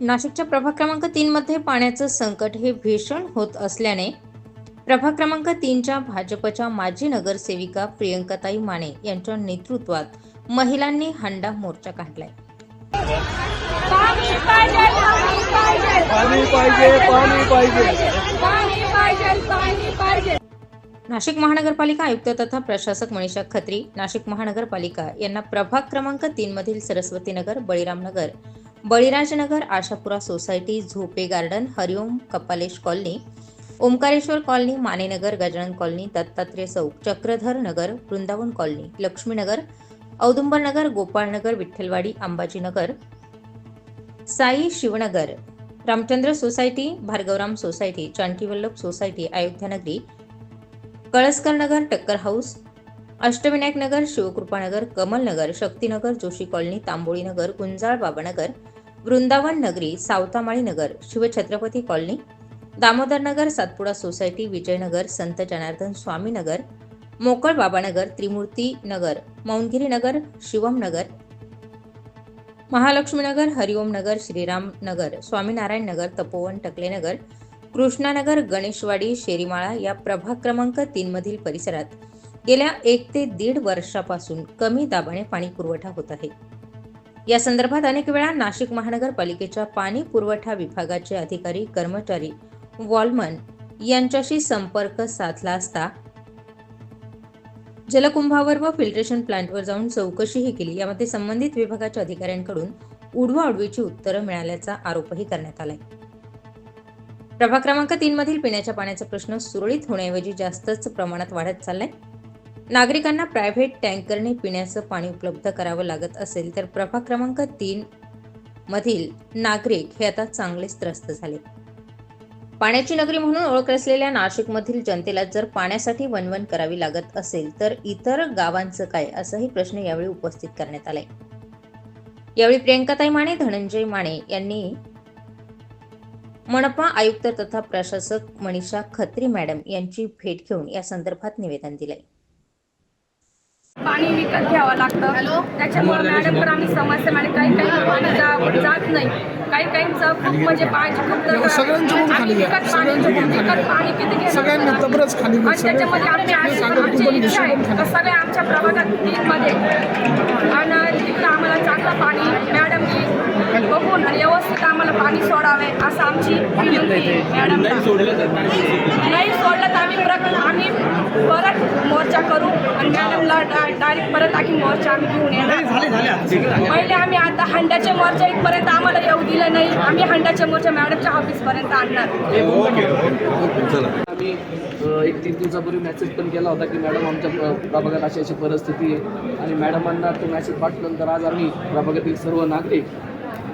नाशिकच्या प्रभाग क्रमांक तीनमध्ये पाण्याचं संकट हे भीषण होत असल्याने प्रभाग क्रमांक तीनच्या भाजपच्या माजी नगरसेविका प्रियंकाताई माने यांच्या नेतृत्वात महिलांनी हंडा मोर्चा काढलाय. नाशिक महानगरपालिका आयुक्त तथा प्रशासक मनीषा खत्री नाशिक महानगरपालिका यांना प्रभाग क्रमांक तीन मधील Saraswati Nagar Baliram Nagar Balirajnagar Ashapura society Zope garden Hariom Kapalesh colony Omkareshwar colony Manenagar Gajanan colony Dattatreya Chowk Chakradhar Nagar Vrindavan colony Laxminagar Audumbarnagar Gopalnagar Vitthalwadi Ambajinagar Sai Shivnagar Ramchandra society Bhargavram society Chantivallabh society Ayodhyanagari Kalaskar Nagar Takkar house Ashtavinayak Nagar Shivkrupanagar Kamalnagar Shaktinagar Joshi colony Tamboli Nagar Gunjal Babanagar Vrindavan Nagari Savatamali Nagar Shivchhatrapati colony Damodar Nagar Satpuda society Vijaynagar Sant Janardan Swami नगर मोकळ बाबानगर त्रिमूर्ती नगर मौनगिरी नगर शिवम नगर महालक्ष्मी नगर हरिओम नगर श्रीराम नगर स्वामीनारायण नगर तपोवन टकले नगर कृष्णानगर गणेशवाडी शेरीमाळा या प्रभाग क्रमांक तीन मधील परिसरात गेल्या एक ते दीड वर्षापासून कमी दाबाने पाणी पुरवठा होत आहे. या संदर्भात अनेक वेळा नाशिक महानगरपालिकेच्या पाणी पुरवठा विभागाचे अधिकारी कर्मचारी वॉलमन यांच्याशी संपर्क साधला असता जलकुंभावर व फिल्ट्रेशन प्लांटवर जाऊन चौकशीही केली. यामध्ये संबंधित विभागाच्या अधिकाऱ्यांकडून उडवाउडवीची उत्तरं मिळाल्याचा आरोपही करण्यात आलाय. प्रभाग क्रमांक तीन मधील पिण्याच्या पाण्याचा प्रश्न सुरळीत होण्याऐवजी जास्तच प्रमाणात वाढत चाललाय. नागरिकांना प्रायव्हेट टँकरने पिण्याचं पाणी उपलब्ध करावं लागत असेल तर प्रभाग क्रमांक तीन मधील नागरिक हे आता चांगलेच त्रस्त झाले. पाण्याची नगरी म्हणून ओळख असलेल्या नाशिकमधील जनतेला जर पाण्यासाठी वनवन करावी लागत असेल तर इतर गावांचं काय असाही प्रश्न यावेळी उपस्थित करण्यात आलाय यावेळी प्रियंकाताई माने धनंजय माने यांनी मनपा आयुक्त तथा प्रशासक मनीषा खत्री मॅडम यांची भेट घेऊन या संदर्भात निवेदन दिलंय. पाणी विकत घ्यावं लागतं. त्याच्यामुळे मॅडम पण आम्ही समस्या आणि काही काही पाणी जात नाही. काही काहींचं खूप म्हणजे पाण्याची खूप आम्ही. विकत पाणी विकत. पाणी किती आहे. आणि त्याच्यामध्ये आमची आमची इच्छा आहे. हिशोबाने का सगळे आमच्या प्रभागात मध्ये आणि तिकडे आम्हाला चांगलं पाणी मॅडमनी बघून आणि व्यवस्थित आम्हाला पाणी सोडावे असं आमची विनंती मॅडमला. नाही सोडलं तर आम्ही परत आम्ही परत मोर्चा करू आणि मॅडमला डायरेक्ट परत आम्ही मोर्चा आम्ही घेऊन येणार. पहिले आम्ही आता हंड्याच्या मोर्चा इथपर्यंत आम्हाला येऊ दिलं नाही. आम्ही हंड्याच्या मोर्चा मॅडमच्या ऑफिसपर्यंत आणणार. आम्ही एक तीन दिवसापूर्वी मेसेज पण केला होता की मॅडम आमच्या प्र- प्रभागात अशी अशी परिस्थिती आहे. आणि मॅडमांना तो मेसेज पाठवल्यानंतर आज आम्ही प्रभागातील सर्व नागरिक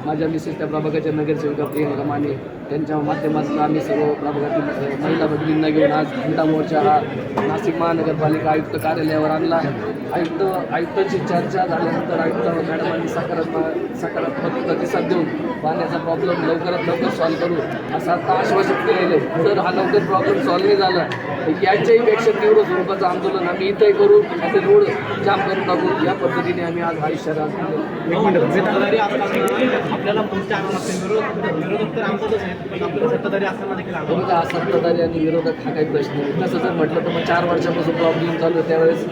माझ्या मिसेस त्या प्रभागाच्या नगरसेविका प्रियंका माने त्यांच्या माध्यमातून आम्ही सर्व प्रभागातील महिला भगिनींना घेऊन आज घंटा मोर्चा हा नाशिक महानगरपालिका आयुक्त कार्यालयावर आणला आयुक्त आयुक्तांची चर्चा झाल्यानंतर आयुक्त मॅडमांनी सकारात्मक सकारात्मक प्रतिसाद देऊन पाण्याचा प्रॉब्लेम लवकरात लवकर सॉल्व्ह करू असं आता आश्वासित केलेलं आहे. जर हा लवकर प्रॉब्लेम सॉल्व्ह नाही झाला. तर याच्याही पेक्षा तीव्र स्वरूपाचं आंदोलन आम्ही इथंही करू ते रोड जाम करून टाकू. या पद्धतीने आम्ही आज हा इशारा आपल्याला हा सत्ताधारी आणि विरोधक हा काही प्रश्न नाही. तसं जर म्हटलं तर मग चार वर्षापासून प्रॉब्लेम चालू आहे. त्यावेळेस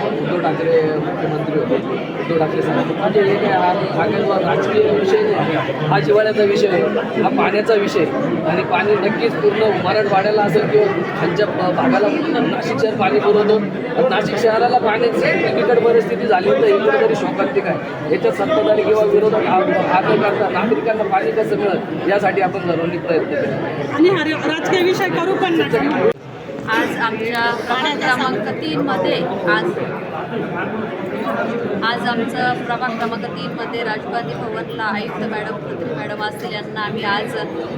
उद्धव ठाकरे मुख्यमंत्री होते. उद्धव ठाकरे साहेब. म्हणजे हे काय हा हा काही राजकीय विषय नाही. हा जिवाळ्याचा विषय आहे. हा पाण्याचा विषय आणि पाणी नक्कीच पूर्ण मराठवाड्याला असेल किंवा खालच्या भागाला पूर्ण नाशिक शहर पाणी पुरवतो. नाशिक शहराला पाण्याची बिकट परिस्थिती झाली तर इकडे तरी शोकांतिक आहे. याच्यात सत्ताधारी किंवा विरोधक हा करता नागरिकांना पाणी कसं मिळत यासाठी आपण सर्वांनी प्रयत्न केला. आणि राजकीय विषय करू पण आज आमच्या प्रभाग क्रमांक तीनमध्ये आज आज आमचं प्रभाग क्रमांक तीनमध्ये राजीव भवनला आयुक्त मॅडम कृत्री मॅडम असतील यांना आम्ही आज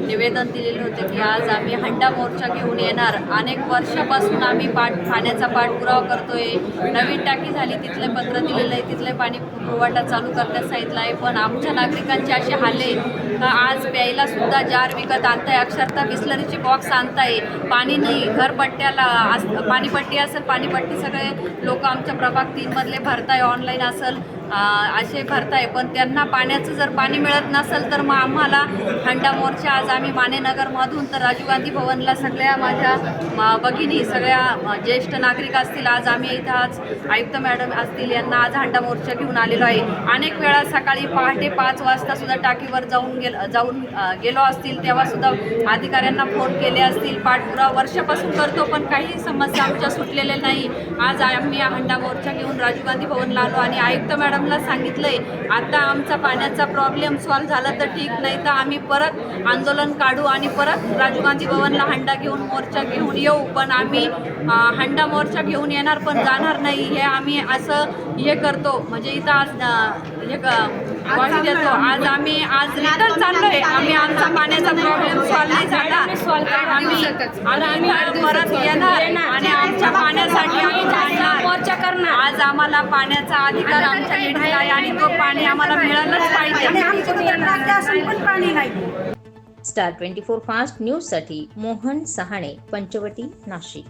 निवेदन दिलेलं होतं की आज आम्ही हंडा मोर्चा घेऊन येणार. अनेक वर्षापासून आम्ही पाठ पाण्याचा पाठपुरावा करतोय. नवीन टाकी झाली तिथले पत्र दिलेलं आहे तिथले पाणी पुरवठा चालू करण्यास सांगितलं आहे. पण आमच्या नागरिकांचे असे हाले का आज प्यायला सुद्धा जार विकत आणताय. अक्षरतः बिस्लरीचे बॉक्स आणताय. पाणी नाही घरपट्ट्याला पाणीपट्टी असेल पाणीपट्टी सगळे लोक आमच्या प्रभाग तीनमधले भरताय. ऑनलाईन असेल असे भरताय पण त्यांना पाण्याचं जर पाणी मिळत नसेल तर मग आम्हाला हंडा मोर्चा आज आम्ही मानेनगरमधून तर राजीव गांधी भवनला सगळ्या माझ्या भगिनी सगळ्या ज्येष्ठ नागरिक असतील आज आम्ही इथं आज आयुक्त मॅडम असतील यांना आज हंडा मोर्चा घेऊन आलेलो आहे. अनेक वेळा सकाळी पहाटे पाच वाजता सुद्धा टाकीवर जाऊन गेल जाऊन गेलो असतील तेव्हा सुद्धा अधिकाऱ्यांना फोन केले असतील. पाठपुरा वर्षापासून करतो पण काही समस्या आमच्या सुटलेल्या नाही. आज आम्ही हंडा मोर्चा घेऊन राजीव गांधी भवनला आलो आणि आयुक्त मॅडम मॅडमला सांगितलंय आता आमचा पाण्याचा प्रॉब्लेम सॉल्व्ह झाला तर ठीक नाही तर आम्ही परत आंदोलन काढू आणि परत राजीव गांधी भवनला हंडा घेऊन मोर्चा घेऊन येऊ. पण आम्ही हंडा मोर्चा घेऊन येणार पण जाणार नाही हे आम्ही असं हे करतो. म्हणजे इथं आज हे देतो. आज आम्ही आज रिटर्न चाललोय. आम्ही आमचा पाण्याचा प्रॉब्लेम सॉल्व्ह नाही झाला. आम्ही आम्ही इथं परत येणार आणि आमच्या पाण्यासाठी आम्ही मोर्चा करणार. आज आम्हाला पाण्याचा अधिकार आमच्या आणि तो पाणी आम्हाला मिळालंच पाहिजे. स्टार ट्वेंटी फोर फास्ट न्यूजसाठी मोहन सहाणे पंचवटी नाशिक.